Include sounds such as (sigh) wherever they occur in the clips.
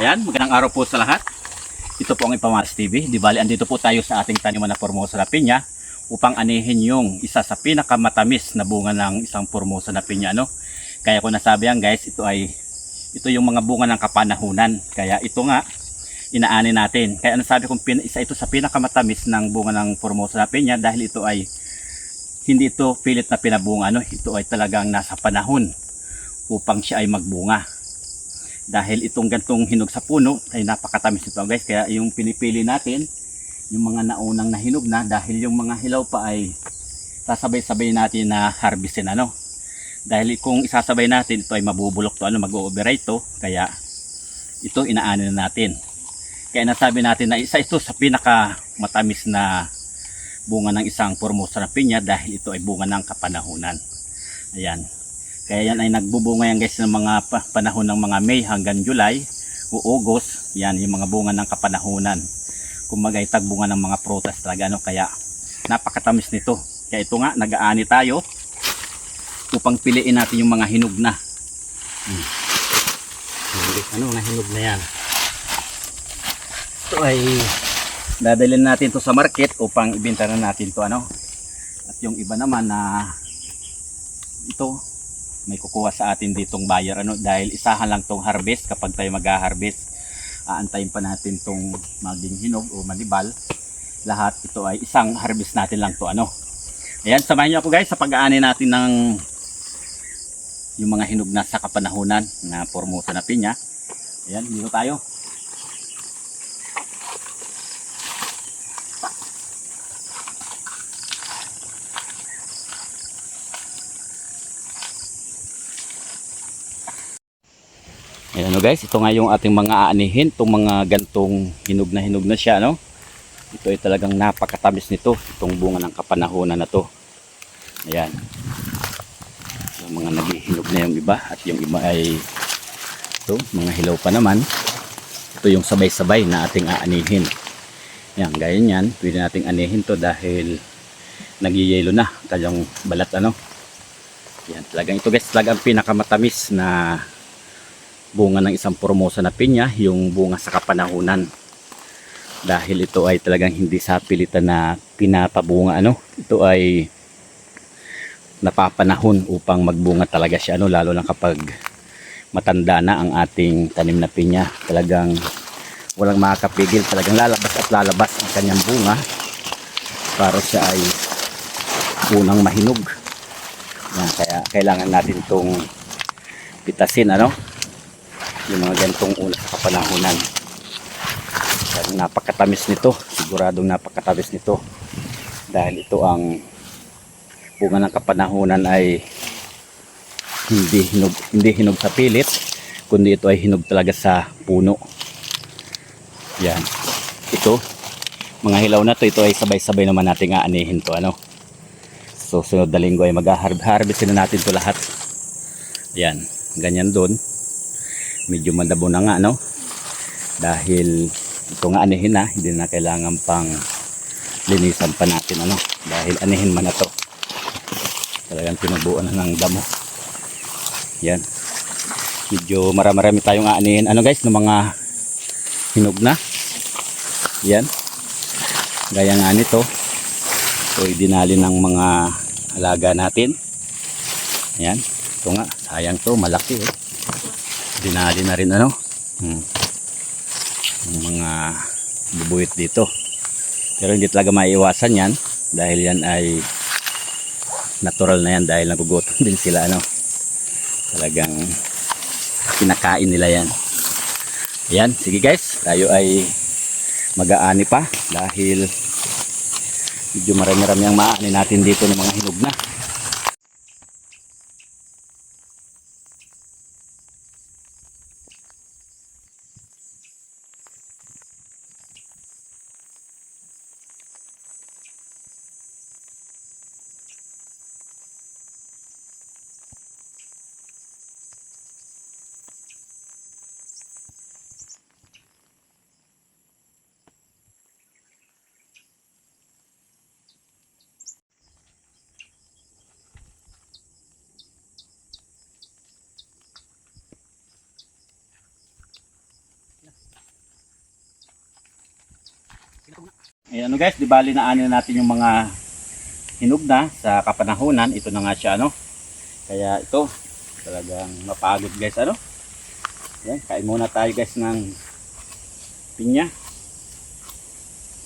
Ayan, magandang araw po sa lahat. Ito po ang Ipamaras TV. Di bali, andito po tayo sa ating taniman na Formosa na pinya upang anihin yung isa sa pinakamatamis na bunga ng isang Formosa na pinya. No? Kaya ko nasabi yan guys, ito ay ito yung mga bunga ng kapanahunan. Kaya ito nga, inaani natin. Kaya nasabi kong isa ito sa pinakamatamis ng bunga ng Formosa na pinya dahil ito ay hindi ito pilit na pinabunga. No? Ito ay talagang nasa panahon upang siya ay magbunga dahil itong gantong hinog sa puno ay napakatamis nito guys. Kaya yung pinipili natin yung mga naunang nahinog na dahil yung mga hilaw pa ay sasabay-sabay natin na harvestin ano? Dahil kung isasabay natin ito ay mabubulok to ano? Mag-override to. Kaya ito inaano na natin. Kaya nasabi natin na isa ito sa pinaka matamis na bunga ng isang Formosa na pinya dahil ito ay bunga ng kapanahunan. Ayan kaya yan ay nagbubunga yan guys ng mga pa- panahon ng mga May hanggang July o August. Yan yung mga bunga ng kapanahunan. Kumbaga ay tagbunga ng mga prutas talaga. Ano? Kaya napakatamis nito. Kaya ito nga, nag-aani tayo upang piliin natin yung mga hinog na. Hmm. Ano nga hinog na yan? Ito ay dadalhin natin to sa market upang ibenta na natin to ano. At yung iba naman na ito may kukuha sa atin ditong buyer ano? Dahil isahan lang tong harvest kapag tayo mag-harvest. Aantayin pa natin tong maging hinog o manibal lahat ito ay isang harvest natin lang to ano? Ayan samahan niyo ako guys sa pag-aani natin ng yung mga hinog na sa kapanahunan na formosa na pinya. Ayan dito tayo Ayan ano guys, ito nga yung ating mga aanihin, itong mga gantong hinog na hinog na siya, no? Ito ay talagang napakatamis nito, itong bunga ng kapanahonan na to. Ayan. Yung mga naghihinog na yung iba at yung iba ay ito, mga hilaw pa naman. Ito yung sabay-sabay na ating aanihin. Yan, gaya niyan, pwede nating anihin to dahil nagyayelo na kanyang balat ano. Yan, talagang ito guys, talagang pinakamatamis na bunga ng isang formosa na pinya, yung bunga sa kapanahunan. Dahil ito ay talagang hindi sa pilitan na pinapabunga ano. Ito ay napapanahon upang magbunga talaga siya ano lalo na kapag matanda na ang ating tanim na pinya. Talagang walang makakapigil, talagang lalabas at lalabas ang kanyang bunga para siya ay unang mahinog. Yan, kaya kailangan natin itong pitasin ano yung mga gantong una sa kapanahunan Dahil napakatamis nito. Siguradong napakatamis nito. Dahil ito ang bunga ng kapanahunan ay hindi hinog, hindi hinog sa pilit kundi ito ay hinog talaga sa puno. Yan. Ito mga hilaw na to ito ay sabay-sabay naman nating aanihin to ano? So sunod na linggo ay mag-harvest na natin to lahat. Yan. Ganyan doon medyo madabo na nga no? Dahil ito nga anihin na hindi na kailangan pang linisan pa natin ano? Dahil anihin man na to. Talagang pinubuan na ng damo. Yan. Medyo marami-rami tayong aanihin. Ano guys ng mga hinog na? Yan. Gaya nga nito. So dinali ng mga alaga natin. Yan. Ito nga. Sayang to. Malaki eh dinali na rin ano? Hmm. yung mga bubuit dito. Pero hindi talaga maiiwasan yan dahil yan ay natural na yan dahil nagugutom (laughs) din sila ano? Talagang kinakain nila yan. Yan sige guys tayo ay mag-aani pa dahil medyo marami-rami ang maani natin dito ng mga hinog na Eh, ano guys, di bali na ano natin yung mga hinog na sa kapanahunan. Ito na nga siya, ano. Kaya ito, talagang mapagod guys, ano. Yan, kain muna tayo guys ng pinya.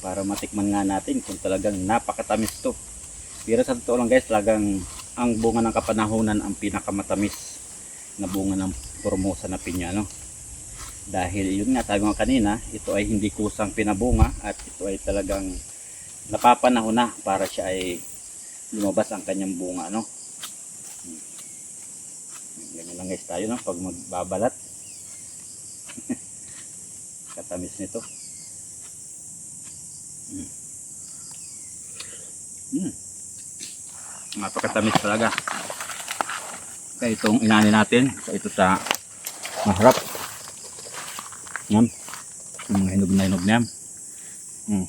Para matikman nga natin kung talagang napakatamis to. Pero sa totoo lang guys, talagang ang bunga ng kapanahunan ang pinakamatamis na bunga ng formosa na pinya, no. Dahil yun nga, sabi nga kanina, ito ay hindi kusang pinabunga at ito ay talagang napapanahon na para siya ay lumabas ang kanyang bunga, no. Hmm. Ganyan lang guys tayo, no, pag magbabalat. (laughs) Katamis nito. Hmm. Hmm. Napakatamis talaga. Kaya itong inani natin, ito sa maharap. Yan. Yung mga hinog na hinog na yan. Hmm.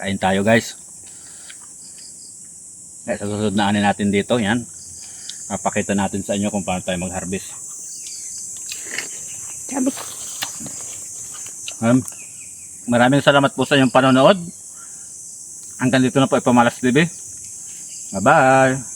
Kain tayo guys. Kaya sa susunod na anin natin dito, yan. Papakita natin sa inyo kung paano tayo mag-harvest. Sabi, Um, maraming salamat po sa inyong panonood. Hanggang dito na po ay Pamalas TV. Bye-bye!